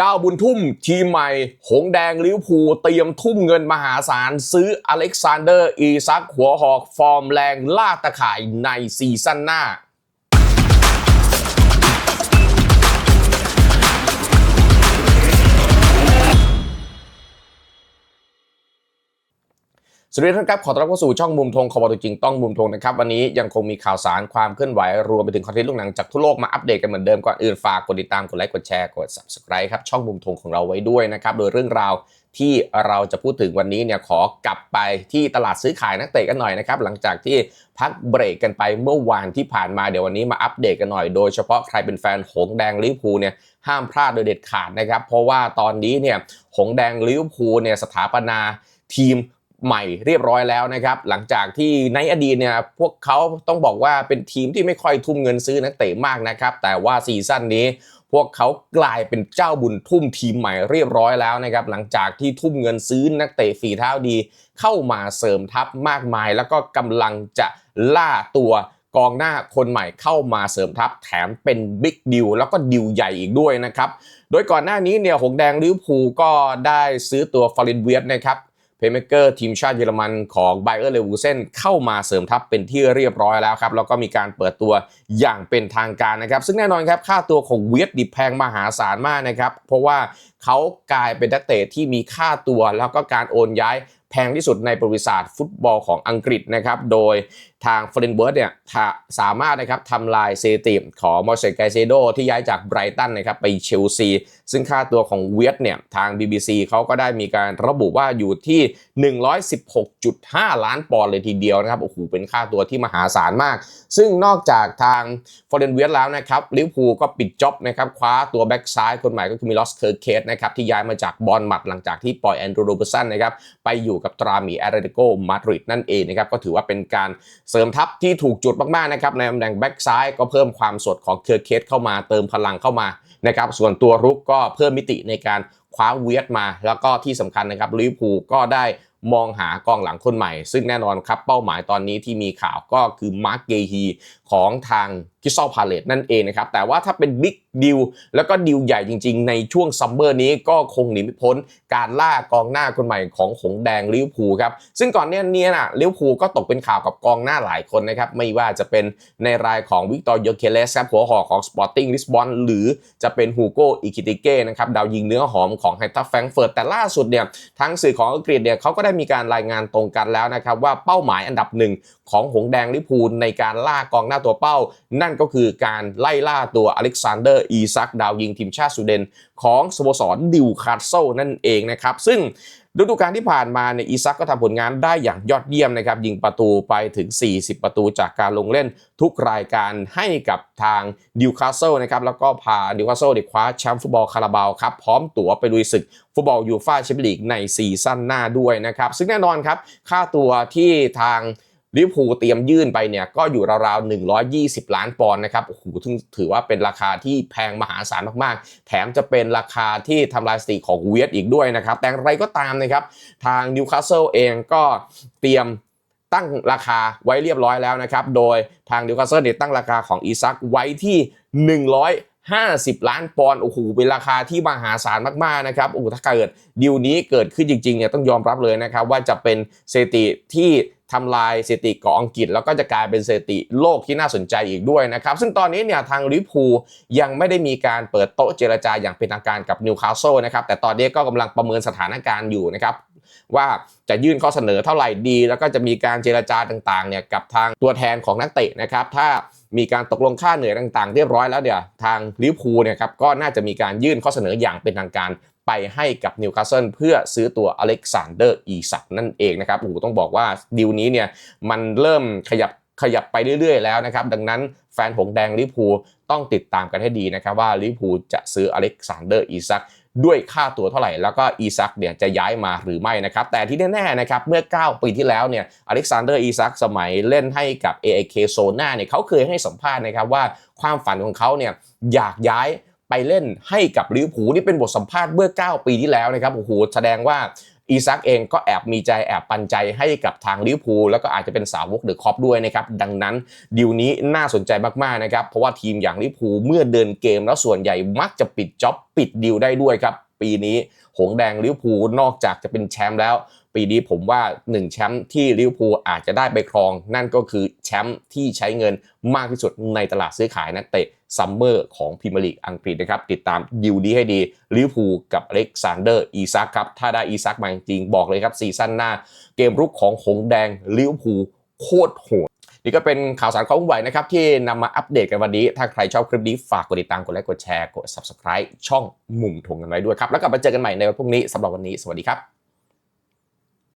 เจ้าบุญทุ่มทีมใหม่ หงแดงลิวพูเตรียมทุ่มเงินมหาศาล ซื้ออเล็กซานเดอร์ อีซักหัวหอกฟอร์มแรงล่าตะข่ายในซีซั่นหน้า สวัสดีท่านครับขอต้อนรับเข้าสู่ช่องมุมธงขอบตัวจริงต้องมุมธงนะครับวันนี้ยังคงมีข่าวสารความเคลื่อนไหว รวมไปถึงคอนเทนต์ลูกหนังจากทั่วโลกมาอัปเดตกันเหมือนเดิมก่อนอื่นฝากกดติดตามกดไลค์กดแชร์กด subscribe ครับช่องมุมธงของเราไว้ด้วยนะครับโดยเรื่องราวที่เราจะพูดถึงวันนี้เนี่ยขอกลับไปที่ตลาดซื้อขายนักเตะกันหน่อยนะครับหลังจากที่พักเบรกกันไปเมื่อวานที่ผ่านมาเดี๋ยววันนี้มาอัปเดตกันหน่อยโดยเฉพาะใครเป็นแฟนหงแดงลิเวอร์พูลเนี่ยห้ามพลาดโดยเด็ดขาดนะครับเพราะว่าตอนนี้เนี่ยหงแดงลิเวอร์พูลเนี่ยสถาปนาทีม ใหม่เรียบร้อยแล้วนะครับ หลังจากที่ในอดีตเนี่ยพวกเขาต้องบอกว่าเป็นทีมที่ไม่ค่อยทุ่มเงินซื้อนักเตะมากนะครับ แต่ว่าซีซั่นนี้พวกเขากลายเป็นเจ้าบุญทุ่มทีมใหม่เรียบร้อยแล้วนะครับ หลังจากที่ทุ่มเงินซื้อนักเตะฝีเท้าดี เข้ามาเสริมทัพมากมาย แล้วก็กำลังจะล่าตัวกองหน้าคนใหม่เข้ามาเสริมทัพแถมเป็นบิ๊กดิวแล้วก็ดิวใหญ่อีกด้วยนะครับ โดยก่อนหน้านี้เนี่ยหงแดงลิวพูก็ได้ซื้อตัวฟารินเวียตนะครับ เพย์เมเกอร์ทีมชาติเยอรมันของไบเออร์เลวูเซนเข้ามาเสริมทัพเป็นที่เรียบร้อยแล้วครับ แล้วก็มีการเปิดตัวอย่างเป็นทางการนะครับ ซึ่งแน่นอนครับ ค่าตัวของเวียดดิแพงมหาศาลมากนะครับ เพราะว่าเขากลายเป็นนักเตะที่มีค่าตัวแล้วก็การโอนย้าย แพงที่สุดในประวัติศาสตร์ฟุตบอลของอังกฤษนะครับ โดยทางเฟรนเบิร์ดเนี่ยสามารถนะครับทำลายเซติมของมอร์เซไกเซโดที่ย้ายจากไบรตันนะครับไปเชลซี ซึ่งค่าตัวของเวียดเนี่ยทาง BBC เขาก็ได้มีการระบุว่าอยู่ที่ 116.5 ล้านปอนด์เลยทีเดียวนะครับโอ้โหเป็นค่าตัวที่มหาศาลมาก ซึ่งนอกจากทางฟอร์เรนเวียดแล้วนะครับลิเวอร์พูลก็ปิดจ็อบนะครับคว้าตัวแบ็กซ้ายคนใหม่ก็คือมิลอสเคอร์เคสนะครับที่ย้ายมาจากบอลมัดหลังจากที่ปล่อยแอนดรูโรเบอร์สันนะครับไปอยู่กับตรามีแอตเลติโกมาดริดนั่นเองนะครับก็ถือว่าเป็นการเสริมทัพที่ถูกจุดมากๆนะครับในตำแหน่งแบ็กซ้ายก็เพิ่มความสดของเคอร์เคสเข้ามาเติมพลังเข้ามานะครับส่วนตัวรุกก็เพิ่มมิติในการคว้าเวียดมา แล้วก็ที่สำคัญนะครับลิเวอร์พูลก็ได้มองหากองหลังคนใหม่ ซึ่งแน่นอนครับเป้าหมายตอนนี้ที่มีข่าวก็คือมาร์กเกฮีของทางคิสซอลพาเลตนั่นเองนะครับแต่ว่าถ้าเป็นบิ๊กดิวแล้วก็ดิวใหญ่จริง ๆ ในช่วงซัมเมอร์นี้ก็คงหนีไม่พ้นการล่ากองหน้าคนใหม่ของหงแดงลิเวอร์พูลครับซึ่งก่อนเนี้ยเนี่ยนะลิเวอร์พูลก็ตกเป็นข่าวกับกองหน้าหลายคนนะครับไม่ว่าจะเป็นในรายของวิกตอร์โยเคเลสครับหัวหอกของสปอร์ติ้งลิสบอนหรือจะเป็นฮูโกอิคิติเก้นะครับดาวยิงเนื้อหอมของไฮทัฟแฟงเฟิร์ตแต่ล่าสุดเนี่ยทั้งสื่อของอังกฤษเนี่ยเขาก็ได้มีการรายงานตรงกันแล้วนะครับว่าเป้าหมายอันดับหนึ่งของหงแดงลิวพูในการล่ากองหน้าตัวเป้านั่นก็คือการไล่ล่าตัวอเล็กซานเดอร์อีซักดาวยิงทีมชาติสวีเดน ของสโมสรดิวคาสเซิลนั่นเองนะครับ ซึ่งฤดูกาลที่ผ่านมาเนี่ยอีซักก็ทำผลงานได้อย่างยอดเยี่ยมนะครับ ยิงประตูไปถึง 40 ประตูจากการลงเล่นทุกรายการให้กับทางดิวคาสเซิลนะครับ แล้วก็พาดิวคาสเซิลคว้าแชมป์ฟุตบอลคาราบาวครับ พร้อมตั๋วไปลุยศึกฟุตบอลยูฟ่าแชมเปี้ยนลีกในซีซั่นหน้าด้วยนะครับ ซึ่งแน่นอนครับ ค่าตัวที่ทาง ลิเวอร์พูลเตรียมยื่นไปเนี่ยก็อยู่ราวๆ 120 ล้านปอนด์นะครับ โอ้โหถือว่าเป็นราคาที่แพงมหาศาลมากๆ แถมจะเป็นราคาที่ทำลายสถิติของเวียดอีกด้วยนะครับ แต่อะไรก็ตามนะครับ ทางนิวคาสเซิลเองก็เตรียมตั้งราคาไว้เรียบร้อยแล้วนะครับ โดยทางนิวคาสเซิลเนี่ยตั้งราคาของอีซักไว้ที่ 100 50 ล้านปอนด์โอ้โหเป็นราคาที่มหาศาลมากๆนะครับโอ้โหถ้าเกิดดีลนี้เกิดขึ้นจริงๆเนี่ยต้องยอมรับเลยนะครับว่าจะเป็นเศรษฐีที่ ทำลายสถิติของอังกฤษ แล้วก็จะกลายเป็นสถิติโลกที่น่าสนใจอีกด้วยนะครับ ซึ่งตอนนี้เนี่ยทางลิพูยังไม่ได้มีการเปิดโต๊ะเจรจาอย่างเป็นทางการกับนิวคาสเซิลนะครับ แต่ตอนนี้ก็กำลังประเมินสถานการณ์อยู่นะครับว่าจะยื่นข้อเสนอเท่าไหร่ดี แล้วก็จะมีการเจรจาต่างๆเนี่ยกับทางตัวแทนของนักเตะนะครับ ถ้ามีการตกลงค่าเหนื่อยต่างๆ เรียบร้อยแล้วเดี๋ยวทางลิพูเนี่ยครับก็น่าจะมีการยื่นข้อเสนออย่างเป็นทางการ ไปให้กับนิวคาสเซิลเพื่อซื้อตัวอเล็กซานเดอร์อีสักนั่นเองนะครับโอ้โหต้องบอกว่าดีลนี้เนี่ยมันเริ่มขยับขยับไปเรื่อยๆแล้วนะครับ ดังนั้นแฟนหงแดงลิพูต้องติดตามกันให้ดีนะครับ ว่าลิพูจะซื้ออเล็กซานเดอร์อีซักด้วยค่าตัวเท่าไหร่ แล้วก็อีซักเนี่ยจะย้ายมาหรือไม่นะครับ แต่ที่แน่ๆนะครับ เมื่อ 9 ปีที่แล้วเนี่ยอเล็กซานเดอร์อีซักสมัยเล่นให้กับ AIK โซน่าเนี่ยเขาเคยให้สัมภาษณ์นะครับว่าความฝันของเขาเนี่ยอยากย้าย ไปเล่นให้กับลิเวอร์พูลนี่เป็นบทสัมภาษณ์เมื่อ 9 ปีที่แล้วนะครับโอ้โหแสดงว่าอีซักเองก็แอบมีใจแอบปันใจให้กับทางลิเวอร์พูลแล้วก็อาจจะเป็นสาวกเดอะคอปด้วยนะครับ ดังนั้นดีลนี้น่าสนใจมาก ๆ นะครับ เพราะว่าทีมอย่างลิเวอร์พูลเมื่อเดินเกมแล้วส่วนใหญ่มักจะปิดจ็อบปิดดีลได้ด้วยครับ ปีนี้หงแดงลิเวอร์พูลนอกจากจะเป็นแชมป์แล้ว ปีนี้ผมว่า 1 แชมป์ที่ลิเวอร์พูลอาจจะได้ไปครอง นั่นก็คือแชมป์ที่ใช้เงินมากที่สุดในตลาดซื้อขายนักเตะ ซัมเมอร์ของพรีเมียร์ลีกอังกฤษนะครับ ติดตามดิวดีให้ดีลิเวอร์พูลกับอเล็กซานเดอร์อีซักครับ ถ้าได้อีซักมาจริงบอกเลยครับซีซั่นหน้า เกมรุกของหงแดงลิเวอร์พูลโคตรโหดนี่ก็เป็นข่าวสารความวุ่นวนะครับ ที่นำมาอัปเดตกันวันนี้ ถ้าใครชอบคลิปนี้ฝากกดติดตามกดไลค์กดแชร์กด subscribe ช่องมุมทงกันไว้ด้วยครับ แล้วกลับมาเจอกันใหม่ในวันพรุ่งนี้สำหรับวันนี้สวัสดีครับ